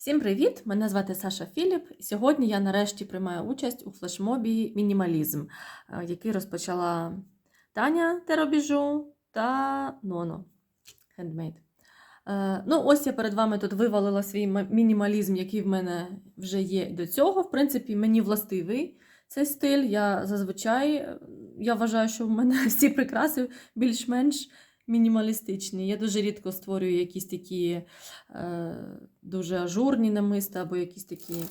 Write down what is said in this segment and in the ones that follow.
Всім привіт! Мене звати Саша Філіп. Сьогодні я нарешті приймаю участь у флешмобі Мінімалізм, е, який розпочала Таня Теробіжу та Ноно Хендмейд. Ну, ось я перед вами тут вивалила свій мінімалізм, який в мене вже є до цього. В принципі, мені властивий цей стиль. Я зазвичай е, я вважаю, що в мене всі прикраси більш-менш мінімалістичні. Я дуже рідко створюю якісь такі е, дуже ажурні намиста, або якісь такі е,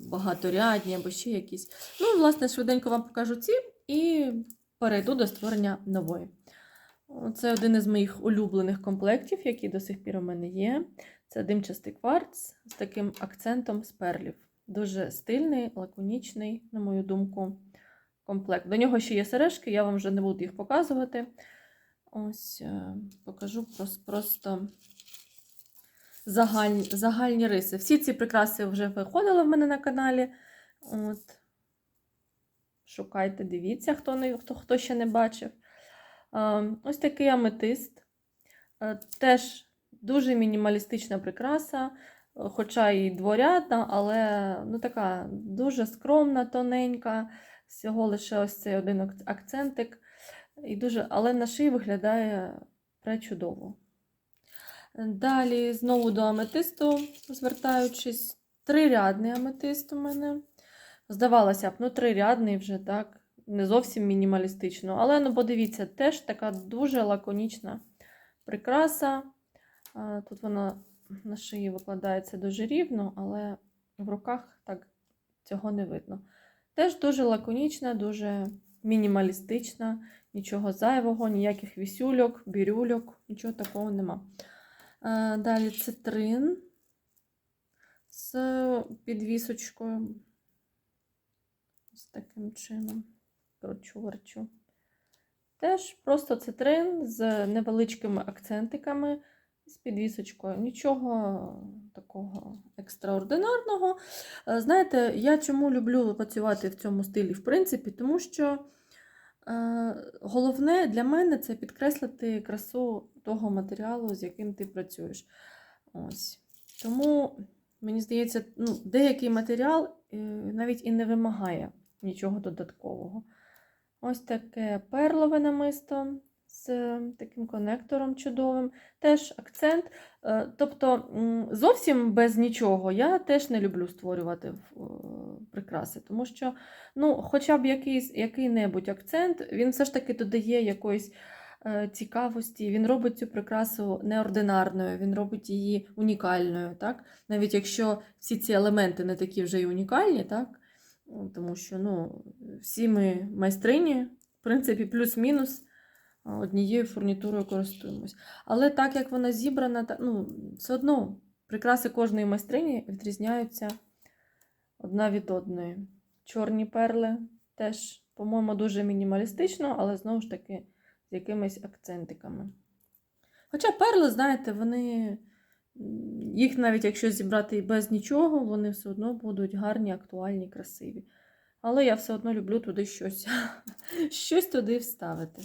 багаторядні, або ще якісь. Ну, власне, швиденько вам покажу ці і перейду до створення нової. Це один із моїх улюблених комплектів, який до сих пір у мене є. Це димчастий кварц з таким акцентом з перлів. Дуже стильний, лаконічний, на мою думку, комплект. До нього ще є сережки, я вам вже не буду їх показувати. Ось е, покажу прос- просто загальні, загальні риси. Всі ці прикраси вже виходили в мене на каналі. От. Шукайте, дивіться, хто, не, хто, хто ще не бачив. Е, Ось такий аметист. Е, Теж дуже мінімалістична прикраса, е, хоча і дворядна, але ну, така дуже скромна, тоненька. Всього лише ось цей один акцентик. І дуже, але на шиї виглядає пречудово. Далі знову до аметисту, звертаючись, трирядний аметист у мене. Здавалося б, ну трирядний вже так, не зовсім мінімалістично. Але ну, подивіться, теж така дуже лаконічна прикраса. Тут вона на шиї викладається дуже рівно, але в руках так цього не видно. Теж дуже лаконічна, дуже мінімалістична, нічого зайвого, ніяких вісюльок, бірюльок, нічого такого нема. Е, Далі цитрин з підвісочкою. З таким чином. Кручу, верчу. Теж просто цитрин з невеличкими акцентиками, з підвісочкою. Нічого такого екстраординарного. Е, Знаєте, я чому люблю працювати в цьому стилі, в принципі, тому що головне для мене це підкреслити красу того матеріалу, з яким ти працюєш. Ось. Тому, мені здається, ну, деякий матеріал е, навіть і не вимагає нічого додаткового. Ось таке перлове намисто з таким конектором чудовим. Теж акцент. Е, Тобто, зовсім без нічого я теж не люблю створювати е, прикраси, тому що ну, хоча б якийсь, який-небудь акцент, він все ж таки додає якоїсь е, цікавості, він робить цю прикрасу неординарною, він робить її унікальною. Так? Навіть якщо всі ці елементи не такі вже й унікальні, так? Тому що ну, всі ми майстрині, в принципі, плюс-мінус однією фурнітурою користуємось. Але так як вона зібрана, ну, все одно прикраси кожної майстрині відрізняються одна від одної. Чорні перли теж, по-моєму, дуже мінімалістично, але знову ж таки з якимись акцентиками. Хоча перли, знаєте, вони. Їх навіть якщо зібрати і без нічого, вони все одно будуть гарні, актуальні, красиві. Але я все одно люблю туди щось, щось туди вставити.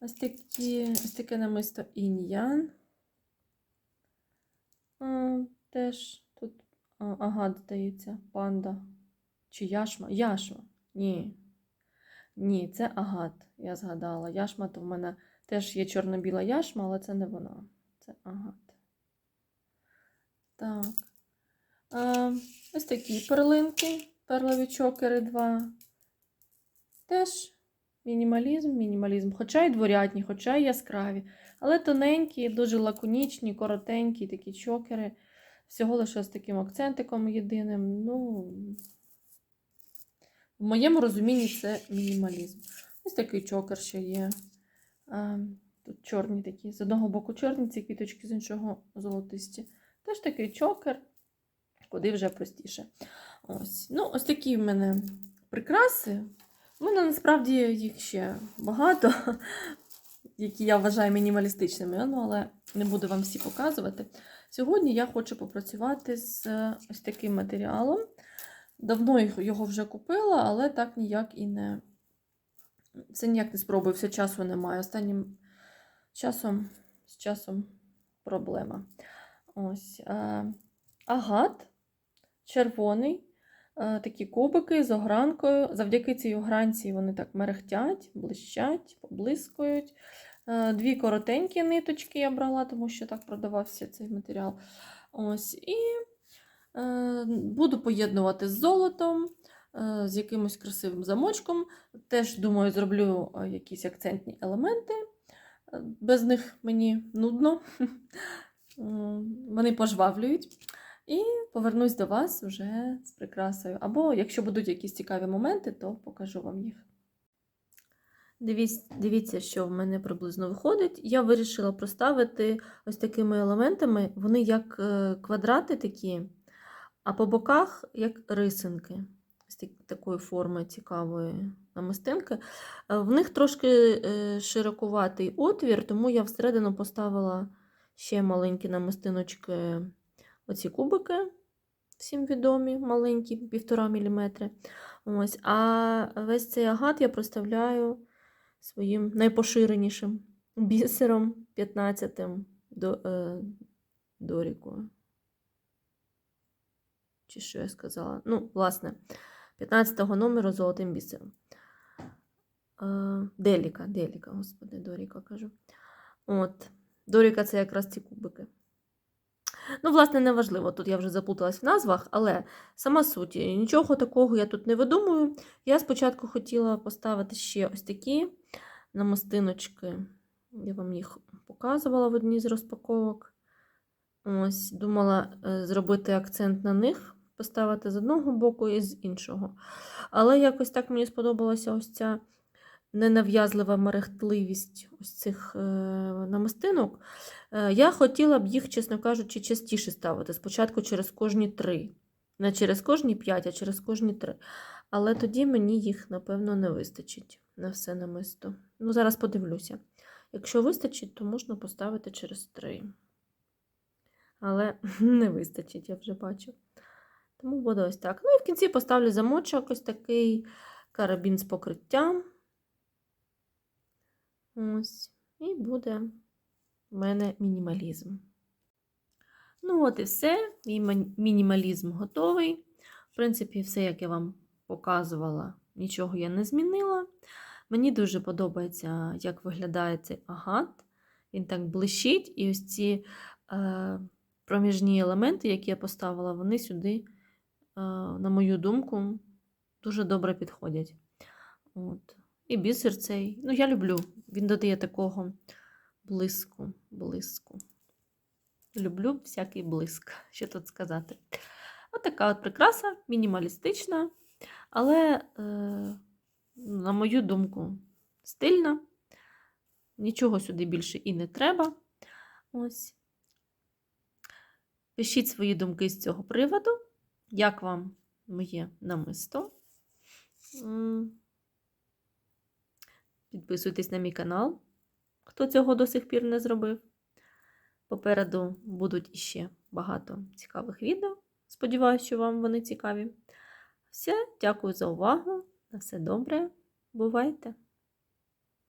Ось, такі, ось таке намисто іньян. А, Теж тут ага, здається, панда. Чи яшма? Яшма. Ні. Ні, це агат, я згадала. Яшма, то в мене теж є чорно-біла яшма, але це не вона. Це агат. Так. А, ось такі перлинки, перлові чокери 2. Теж мінімалізм, мінімалізм. Хоча й дворядні, хоча й яскраві. Але тоненькі, дуже лаконічні, коротенькі такі чокери. Всього лише з таким акцентиком єдиним. Ну, в моєму розумінні це мінімалізм. Ось такий чокер ще є. Тут чорні такі. З одного боку чорні ці квіточки, з іншого золотисті. Теж такий чокер, куди вже простіше. Ось. Ну, ось такі в мене прикраси. Мене насправді їх ще багато, які я вважаю мінімалістичними, ну, але не буду вам всі показувати. Сьогодні я хочу попрацювати з ось таким матеріалом. Давно його вже купила, але так ніяк і не. Це ніяк не спробую, все часу немає. Останнім часом з часом проблема. Ось. е, агат червоний, такі кубики з огранкою. Завдяки цій огранці вони так мерехтять, блищать, поблискують. Е, Дві коротенькі ниточки я брала, тому що так продавався цей матеріал. Ось, і е, буду поєднувати з золотом, е, з якимось красивим замочком. Теж, думаю, зроблю е, якісь акцентні елементи. Е, Без них мені нудно. Вони пожвавлюють. І повернусь до вас вже з прикрасою. Або якщо будуть якісь цікаві моменти, то покажу вам їх. Дивіться, дивіться, що в мене приблизно виходить. Я вирішила проставити ось такими елементами. Вони як е, квадрати такі, а по боках як рисинки. Ось такої форми цікавої намистинки. Е, В них трошки е, широкуватий отвір, тому я всередину поставила ще маленькі намистиночки, оці кубики, всім відомі, маленькі, півтора міліметри. Ось, а весь цей агат я проставляю своїм найпоширенішим бісером 15-м до, е, дорікою. Чи що я сказала? Ну, власне, 15-го номеру золотим бісером. Е, Деліка, Деліка, господи, Доріка кажу. От. Доріка це якраз ці кубики. Ну, власне, неважливо, тут я вже заплуталась в назвах, але сама суть, нічого такого я тут не видумую. Я спочатку хотіла поставити ще ось такі намистиночки. Я вам їх показувала в одній з розпаковок. Ось, думала е, зробити акцент на них, поставити з одного боку і з іншого. Але якось так мені сподобалася ось ця ненав'язлива мерехтливість ось цих е, намистинок. Е, Я хотіла б їх, чесно кажучи, частіше ставити. Спочатку через кожні три. Не через кожні п'ять, а через кожні три. Але тоді мені їх, напевно, не вистачить на все намисто. Ну, зараз подивлюся. Якщо вистачить, то можна поставити через три. Але не вистачить, я вже бачу. Тому буде ось так. Ну і в кінці поставлю замочок, ось такий карабін з покриттям. Ось. І буде в мене мінімалізм. Ну, от і все. Мій мінімалізм готовий. В принципі, все, як я вам показувала, нічого я не змінила. Мені дуже подобається, як виглядає цей агат. Він так блищить, і ось ці е, проміжні елементи, які я поставила, вони сюди, е, на мою думку, дуже добре підходять. От. І бісер цей. Ну, я люблю. Він додає такого блиску. блиску. Люблю всякий блиск, що тут сказати. От така от прикраса, мінімалістична, але, е, на мою думку, стильна. Нічого сюди більше і не треба. Ось. Пишіть свої думки з цього приводу. Як вам моє намисто? Підписуйтесь на мій канал, хто цього до сих пір не зробив. Попереду будуть іще багато цікавих відео. Сподіваюся, що вам вони цікаві. Все, дякую за увагу. На все добре. Бувайте!